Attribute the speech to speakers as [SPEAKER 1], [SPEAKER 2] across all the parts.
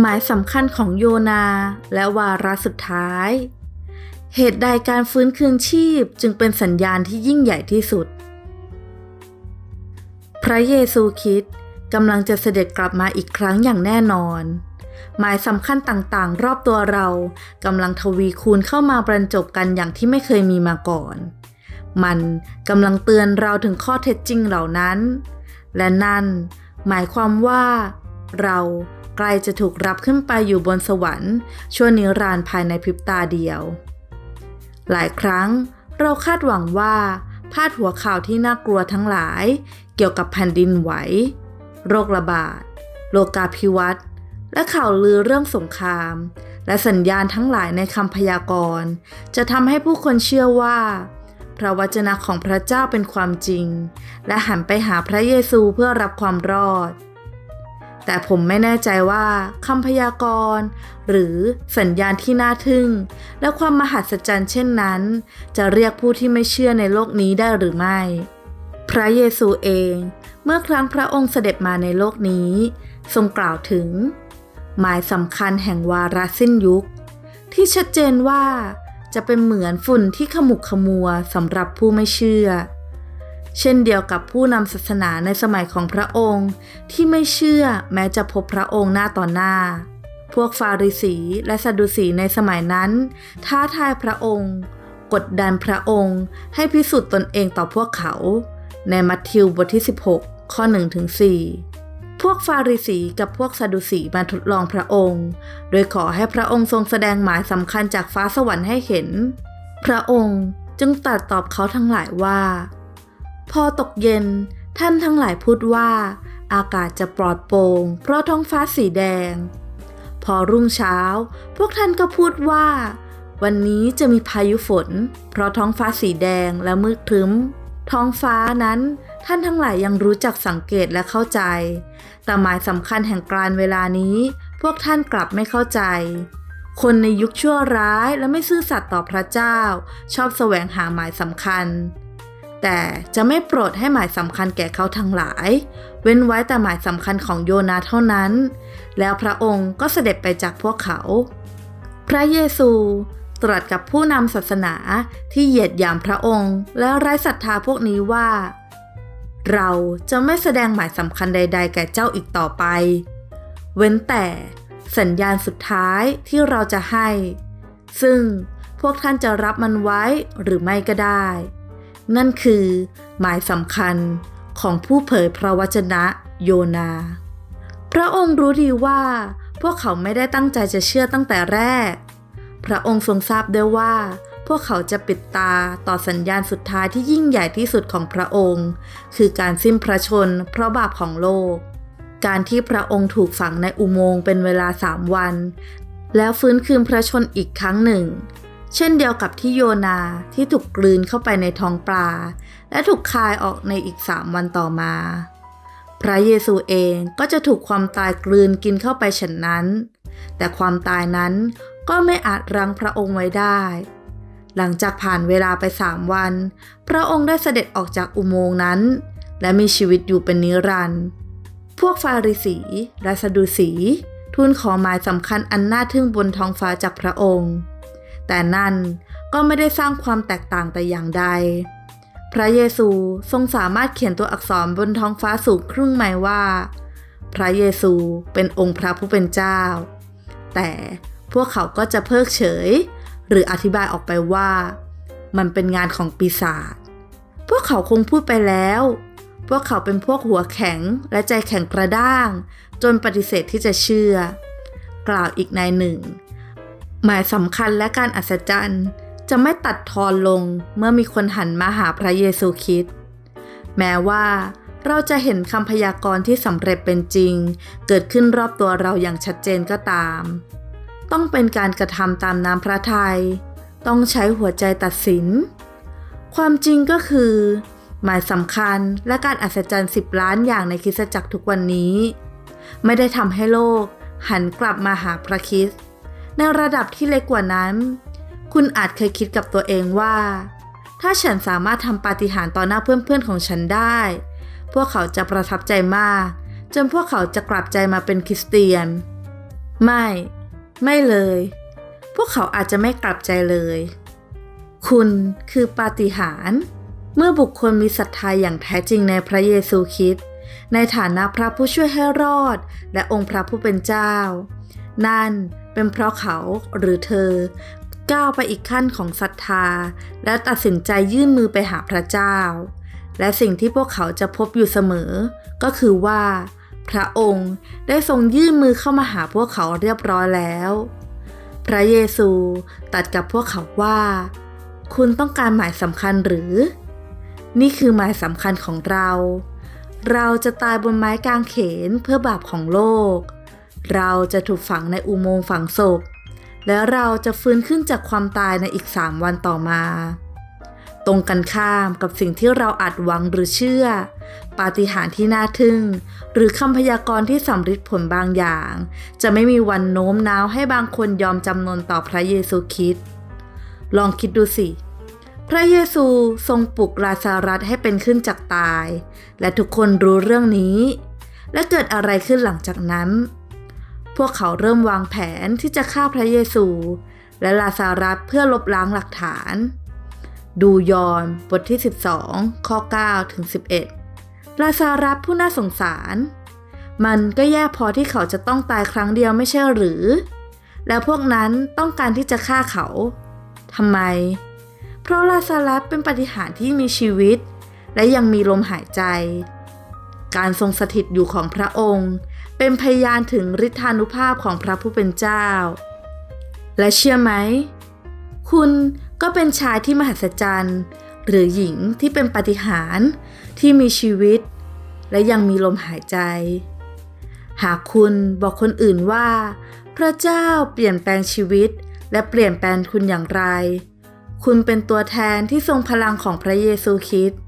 [SPEAKER 1] หมายสำคัญของโยนาและวาระสุดท้าย เหตุใดการฟื้นคืนชีพจึงเป็นสัญญาณที่ยิ่งใหญ่ที่สุด พระเยซูคริสต์กำลังจะเสด็จกลับมาอีกครั้งอย่างแน่นอน หมายสำคัญต่างๆ รอบตัวเรากำลังทวีคูณเข้ามาบรรจบกันอย่างที่ไม่เคยมีมาก่อน มันกำลังเตือนเราถึงข้อเท็จจริงเหล่านั้น และนั่นหมายความว่าเรา ใกล้จะถูกรับขึ้นไปอยู่บนสวรรค์ ชั่วนิรันดร์ภายในพริบตาเดียว หลายครั้งเราคาดหวังว่า พาดหัวข่าวที่น่ากลัวทั้งหลาย เกี่ยวกับแผ่นดินไหว โรคระบาด โลกาภิวัตน์และข่าวลือเรื่องสงคราม และสัญญาณทั้งหลายในคำพยากรณ์จะทำให้ผู้คนเชื่อว่า พระวจนะของพระเจ้าเป็นความจริง และหันไปหาพระเยซูเพื่อรับความรอด แต่ผมไม่แน่ใจว่าคำพยากรณ์ หรือสัญญาณที่น่าทึ่ง และความมหัศจรรย์เช่นนั้น จะเรียกผู้ที่ไม่เชื่อในโลกนี้ได้หรือไม่ พระเยซูเอง เมื่อครั้งพระองค์เสด็จมาในโลกนี้ ทรงกล่าวถึง หมายสำคัญแห่งวาระสิ้นยุค ที่ชัดเจนว่าจะเป็นเหมือนฝุ่นที่ขมุกขมัวสำหรับผู้ไม่เชื่อ เช่นเดียวกับผู้นำศาสนาในสมัยของพระองค์ ที่ไม่เชื่อแม้จะพบพระองค์หน้าต่อหน้า พวกฟาริสีและซาดูสีในสมัยนั้น ท้าทายพระองค์ กดดันพระองค์ ให้พิสูจน์ตนเองต่อพวกเขา ในมัทธิวบทที่ 16 ข้อ1ถึง4พวกฟาริสีกับพวกซาดูสีมาทดลองพระองค์ โดยขอให้พระองค์ทรงแสดงหมายสำคัญจากฟ้าสวรรค์ให้เห็น พระองค์จึงตรัสตอบเขาทั้งหลายว่า พอตกเย็น ท่านทั้งหลายพูดว่า อากาศจะปลอดโปร่งเพราะท้องฟ้าสีแดง พอรุ่งเช้า พวกท่านก็พูดว่า วันนี้จะมีพายุฝน เพราะท้องฟ้าสีแดงและมืดครึ้ม ท้องฟ้านั้นท่านทั้งหลายยังรู้จักสังเกตและเข้าใจ แต่หมายสำคัญแห่งการเวลานี้ พวกท่านกลับไม่เข้าใจ คนในยุคชั่วร้ายและไม่ซื่อสัตย์ต่อพระเจ้า ชอบแสวงหาหมายสำคัญ แต่จะไม่โปรดให้หมายสำคัญแก่เขาทั้งหลาย เว้นไว้แต่หมายสำคัญของโยนาเท่านั้น แล้วพระองค์ก็เสด็จไปจากพวกเขา พระเยซูตรัสกับผู้นำศาสนาที่เหยียดหยามพระองค์ และไร้ศรัทธาพวกนี้ว่า เราจะไม่แสดงหมายสำคัญใด ๆ แก่เจ้าอีกต่อไป เว้นแต่สัญญาณสุดท้ายที่เราจะให้ ซึ่งพวกท่านจะรับมันไว้หรือไม่ก็ได้ นั่นคือ หมายสำคัญของผู้เผยพระวจนะโยนา พระองค์รู้ดีว่า พวกเขาไม่ได้ตั้งใจจะเชื่อตั้งแต่แรก พระองค์ทรงทราบด้วยว่า พวกเขาจะปิดตาต่อสัญญาณสุดท้ายที่ยิ่งใหญ่ที่สุดของพระองค์ คือการสิ้นพระชนเพราะบาปของโลก การที่พระองค์ถูกฝังในอุโมงค์เป็นเวลาสามวัน แล้วฟื้นคืนพระชนอีกครั้งหนึ่ง เช่นเดียวกับที่โยนาที่ถูกกลืนเข้าไปในท้องปลา และถูกคายออกในอีกสามวันต่อมา พระเยซูเองก็จะถูกความตายกลืนกินเข้าไปฉันนั้น แต่ความตายนั้นก็ไม่อาจรั้งพระองค์ไว้ได้ หลังจากผ่านเวลาไปสามวัน พระองค์ได้เสด็จออกจากอุโมงค์นั้น และมีชีวิตอยู่เป็นนิรันดร์พวกฟาริสีและสะดูสีทูลขอหมายสำคัญอันน่าทึ่งบนท้องฟ้าจากพระองค์ แต่นั่นก็ไม่ได้สร้างความแตกต่างแต่อย่างใด พระเยซูทรงสามารถเขียนตัวอักษรบนท้องฟ้าสูงครึ่งไมลว่า พระเยซูเป็นองค์พระผู้เป็นเจ้า แต่พวกเขาก็จะเพิกเฉย หรืออธิบายออกไปว่า มันเป็นงานของปีศาจ พวกเขาคงพูดไปแล้ว พวกเขาเป็นพวกหัวแข็งและใจแข็งกระด้าง จนปฏิเสธที่จะเชื่อ กล่าวอีกนายหนึ่ง หมายสำคัญและการอัศจรรย์จะไม่ตัดทอนลงเมื่อมีคนหันมาหาพระเยซูคริสต์แม้ว่าเราจะเห็นคำพยากรณ์ที่สำเร็จเป็นจริง เกิดขึ้นรอบตัวเราอย่างชัดเจนก็ตาม ต้องเป็นการกระทำตามน้ำพระทยัยต้องใช้หัวใจตัดสิน ความจริงก็คือ หมายสำคัญและการอัศจรรย์สิบล้านอย่างในคริสตจักรทุกวันนี้ ไม่ได้ทำให้โลกหันกลับมาหาพระคริสต์ ในระดับที่เล็กกว่านั้น คุณอาจเคยคิดกับตัวเองว่า ถ้าฉันสามารถทำปาฏิหาริย์ต่อหน้าเพื่อนๆของฉันได้ พวกเขาจะประทับใจมาก จนพวกเขาจะกลับใจมาเป็นคริสเตียน ไม่ ไม่เลย พวกเขาอาจจะไม่กลับใจเลย คุณคือปาฏิหาริย์เมื่อบุคคลมีศรัทธาอย่างแท้จริงในพระเยซูคริสต์ในฐานะพระผู้ช่วยให้รอด และองค์พระผู้เป็นเจ้า นั่น เป็นเพราะเขาหรือเธอ ก้าวไปอีกขั้นของศรัทธา และตัดสินใจยื่นมือไปหาพระเจ้า และสิ่งที่พวกเขาจะพบอยู่เสมอ ก็คือว่า พระองค์ได้ทรงยื่นมือเข้ามาหาพวกเขาเรียบร้อยแล้ว พระเยซูตัดกับพวกเขาว่า คุณต้องการหมายสำคัญหรือ นี่คือหมายสำคัญของเราเราจะตายบนไม้กางเขนเพื่อบาปของโลก เราจะถูกฝังในอุโมงค์ฝังศพ และเราจะฟื้นขึ้นจากความตายในอีกสามวันต่อมา ตรงกันข้ามกับสิ่งที่เราอาจหวังหรือเชื่อ ปาฏิหาริย์ที่น่าทึ่ง หรือคำพยากรณ์ที่สำฤทธิ์ผลบางอย่าง จะไม่มีวันโน้มน้าวให้บางคนยอมจำนนต่อพระเยซูคริสต์ลองคิดดูสิพระเยซูทรงปลุกลาซารัสให้เป็นขึ้นจากตาย และทุกคนรู้เรื่องนี้ และเกิดอะไรขึ้นหลังจากนั้น พวกเขาเริ่มวางแผนที่จะฆ่าพระเยซู และลาซารัสเพื่อลบล้างหลักฐาน ดูยอนบทที่ 12 ข้อ 9 ถึง 11 ลาซารัสผู้น่าสงสาร มันก็แย่พอที่เขาจะต้องตายครั้งเดียวไม่ใช่หรือ แล้วพวกนั้นต้องการที่จะฆ่าเขาทำไม เพราะลาซารัสเป็นปฏิหารที่มีชีวิต และยังมีลมหายใจ การทรงสถิตอยู่ของพระองค์ เป็นพยานถึงฤทธานุภาพของพระผู้เป็นเจ้า และเชื่อไหม คุณก็เป็นชายที่มหัศจรรย์ หรือหญิงที่เป็นปฏิหารที่มีชีวิต และยังมีลมหายใจ หากคุณบอกคนอื่นว่า พระเจ้าเปลี่ยนแปลงชีวิต และเปลี่ยนแปลงคุณอย่างไร คุณเป็นตัวแทนที่ทรงพลังของพระเยซูคริสต์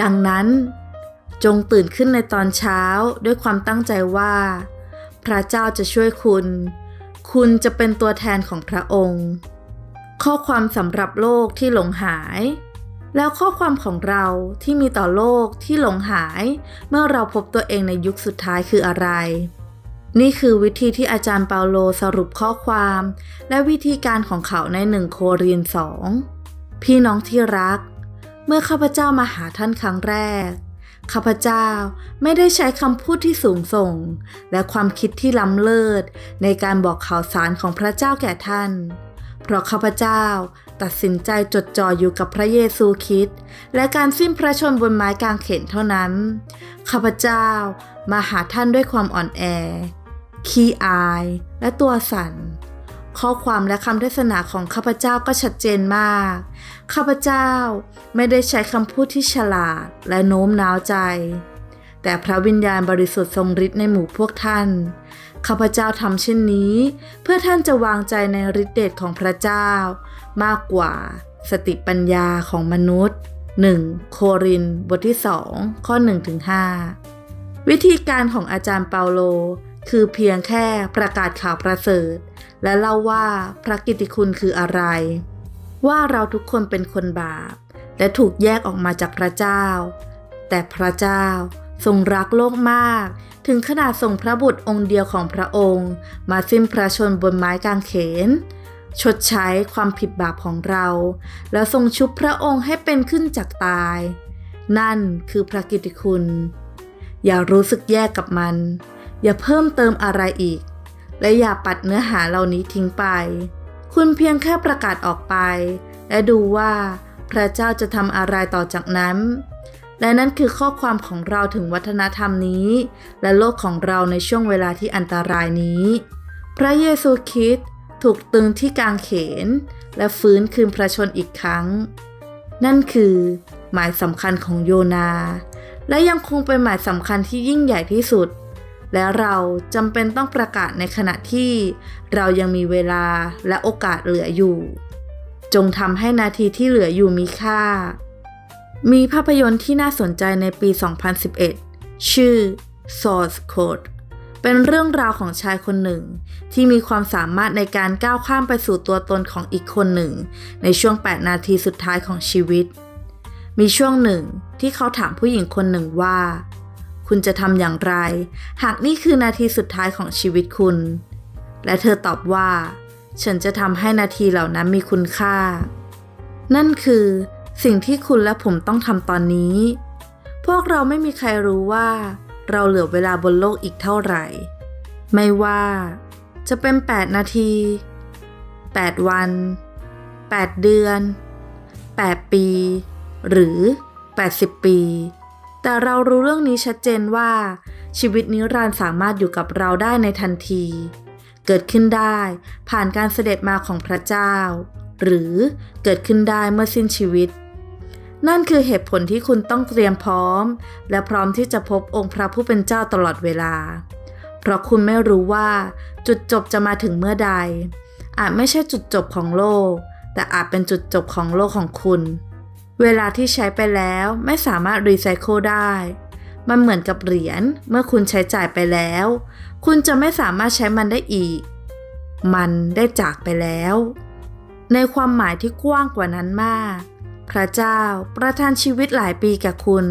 [SPEAKER 1] ดังนั้น จงตื่นขึ้นในตอนเช้าด้วยความตั้งใจว่า พระเจ้าจะช่วยคุณ คุณจะเป็นตัวแทนของพระองค์ ข้อความสำหรับโลกที่หลงหาย แล้วข้อความของเราที่มีต่อโลกที่หลงหาย เมื่อเราพบตัวเองในยุคสุดท้ายคืออะไร นี่คือวิธีที่อาจารย์เปาโลสรุปข้อความ และวิธีการของเขาในหนึ่งโครินสองพี่น้องที่รัก เมื่อข้าพเจ้ามาหาท่านครั้งแรก ข้าพเจ้าไม่ได้ใช้คำพูดที่สูงส่ง และความคิดที่ล้ำเลิศในการบอกข่าวสารของพระเจ้าแก่ท่าน เพราะข้าพเจ้าตัดสินใจจดจ่ออยู่กับพระเยซูคริสต์และการสิ้นพระชนบนไม้กางเขนเท่านั้น ข้าพเจ้ามาหาท่านด้วยความอ่อนแอ ขี้อายและตัวสั่น ข้อความและคำเทศนาของข้าพเจ้าก็ชัดเจนมาก ข้าพเจ้าไม่ได้ใช้คำพูดที่ฉลาดและโน้มน้าวใจ แต่พระวิญญาณบริสุทธิ์ทรงฤทธิ์ในหมู่พวกท่าน ข้าพเจ้าทำเช่นนี้ เพื่อท่านจะวางใจในฤทธิเดชของพระเจ้า มากกว่าสติปัญญาของมนุษย์ 1 โครินบทที่ 2 ข้อ 1-5 วิธีการของอาจารย์เปาโล คือเพียงแค่ประกาศข่าวประเสริฐ และเล่าว่าพระกิติคุณคืออะไร ว่าเราทุกคนเป็นคนบาป และถูกแยกออกมาจากพระเจ้า แต่พระเจ้าทรงรักโลกมาก ถึงขนาดส่งพระบุตรองค์เดียวของพระองค์ มาสิ้นพระชนบนไม้กางเขน ชดใช้ความผิดบาปของเรา แล้วทรงชุบพระองค์ให้เป็นขึ้นจากตาย นั่นคือพระกิตติคุณ อย่ารู้สึกแย่กับมัน อย่าเพิ่มเติมอะไรอีก และอย่าปัดเนื้อหาเหล่านี้ทิ้งไป คุณเพียงแค่ประกาศออกไป และดูว่าพระเจ้าจะทำอะไรต่อจากนั้น และนั่นคือข้อความของเราถึงวัฒนธรรมนี้ และโลกของเราในช่วงเวลาที่อันตรายนี้ พระเยซูคริสต์ถูกตึงที่กางเขน และฟื้นคืนพระชนอีกครั้ง นั่นคือ หมายสำคัญของโยนา และยังคงเป็นหมายสำคัญที่ยิ่งใหญ่ที่สุด และเราจำเป็นต้องประกาศในขณะที่เรายังมีเวลาและโอกาสเหลืออยู่ จงทำให้นาทีที่เหลืออยู่มีค่า มีภาพยนตร์ที่น่าสนใจในปี 2011 ชื่อ Source Code เป็นเรื่องราวของชายคนหนึ่ง ที่มีความสามารถในการก้าวข้ามไปสู่ตัวตนของอีกคนหนึ่ง ในช่วง 8 นาทีสุดท้ายของชีวิต มีช่วงหนึ่งที่เขาถามผู้หญิงคนหนึ่งว่า คุณจะทำอย่างไร หากนี่คือนาทีสุดท้ายของชีวิตคุณ และเธอตอบว่า ฉันจะทำให้นาทีเหล่านั้นมีคุณค่า นั่นคือ สิ่งที่คุณและผมต้องทำตอนนี้ พวกเราไม่มีใครรู้ว่า เราเหลือเวลาบนโลกอีกเท่าไหร่ ไม่ว่า จะเป็น 8 นาที 8 วัน 8 เดือน 8 ปี หรือ 80 ปี แต่เรารู้เรื่องนี้ชัดเจนว่า ชีวิตนิรันดร์สามารถอยู่กับเราได้ในทันที เกิดขึ้นได้ผ่านการเสด็จมาของพระเจ้า หรือเกิดขึ้นได้เมื่อสิ้นชีวิต นั่นคือเหตุผลที่คุณต้องเตรียมพร้อม และพร้อมที่จะพบองค์พระผู้เป็นเจ้าตลอดเวลา เพราะคุณไม่รู้ว่าจุดจบจะมาถึงเมื่อใด อาจไม่ใช่จุดจบของโลก แต่อาจเป็นจุดจบของโลกของคุณ เวลาที่ใช้ไปแล้วไม่สามารถรีไซเคิลได้ มันเหมือนกับเหรียญเมื่อคุณใช้จ่ายไปแล้ว คุณจะไม่สามารถใช้มันได้อีก มันได้จากไปแล้ว ในความหมายที่กว้างกว่านั้นมาก พระเจ้าประทานชีวิตหลายปีแก่คุณ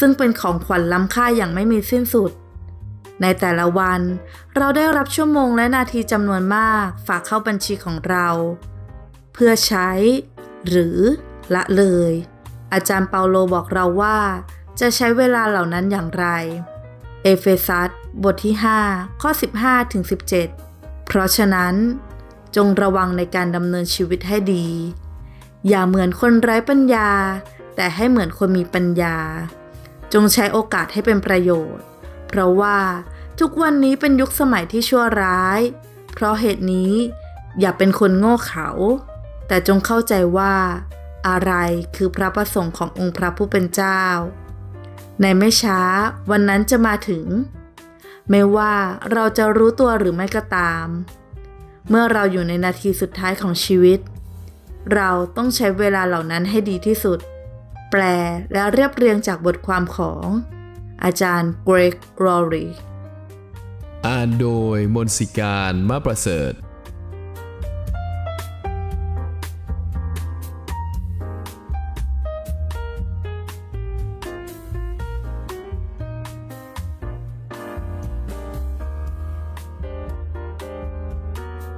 [SPEAKER 1] ซึ่งเป็นของขวัญล้ำค่าอย่างไม่มีสิ้นสุด ในแต่ละวันเราได้รับชั่วโมงและนาทีจำนวนมากฝากเข้าบัญชีของเรา เพื่อใช้ หรือ ละเลย อาจารย์เปาโลบอกเราว่า จะใช้เวลาเหล่านั้นอย่างไร เอเฟซัสบทที่ 5 ข้อ 15ถึง17 เพราะฉะนั้น จงระวังในการดำเนินชีวิตให้ดี อย่าเหมือนคนไร้ปัญญา แต่ให้เหมือนคนมีปัญญา จงใช้โอกาสให้เป็นประโยชน์ เพราะว่าทุกวันนี้เป็นยุคสมัยที่ชั่วร้าย เพราะเหตุนี้อย่าเป็นคนโง่เขลาแต่จงเข้าใจว่า อะไรคือพระประสงค์ขององค์พระผู้เป็นเจ้า ในไม่ช้าวันนั้นจะมาถึง ไม่ว่าเราจะรู้ตัวหรือไม่ก็ตาม เมื่อเราอยู่ในนาทีสุดท้ายของชีวิต เราต้องใช้เวลาเหล่านั้นให้ดีที่สุด แปลและเรียบเรียงจากบทความของ อาจารย์เกรกรอรี
[SPEAKER 2] อ่านโดยมนสิการมาประเสริฐ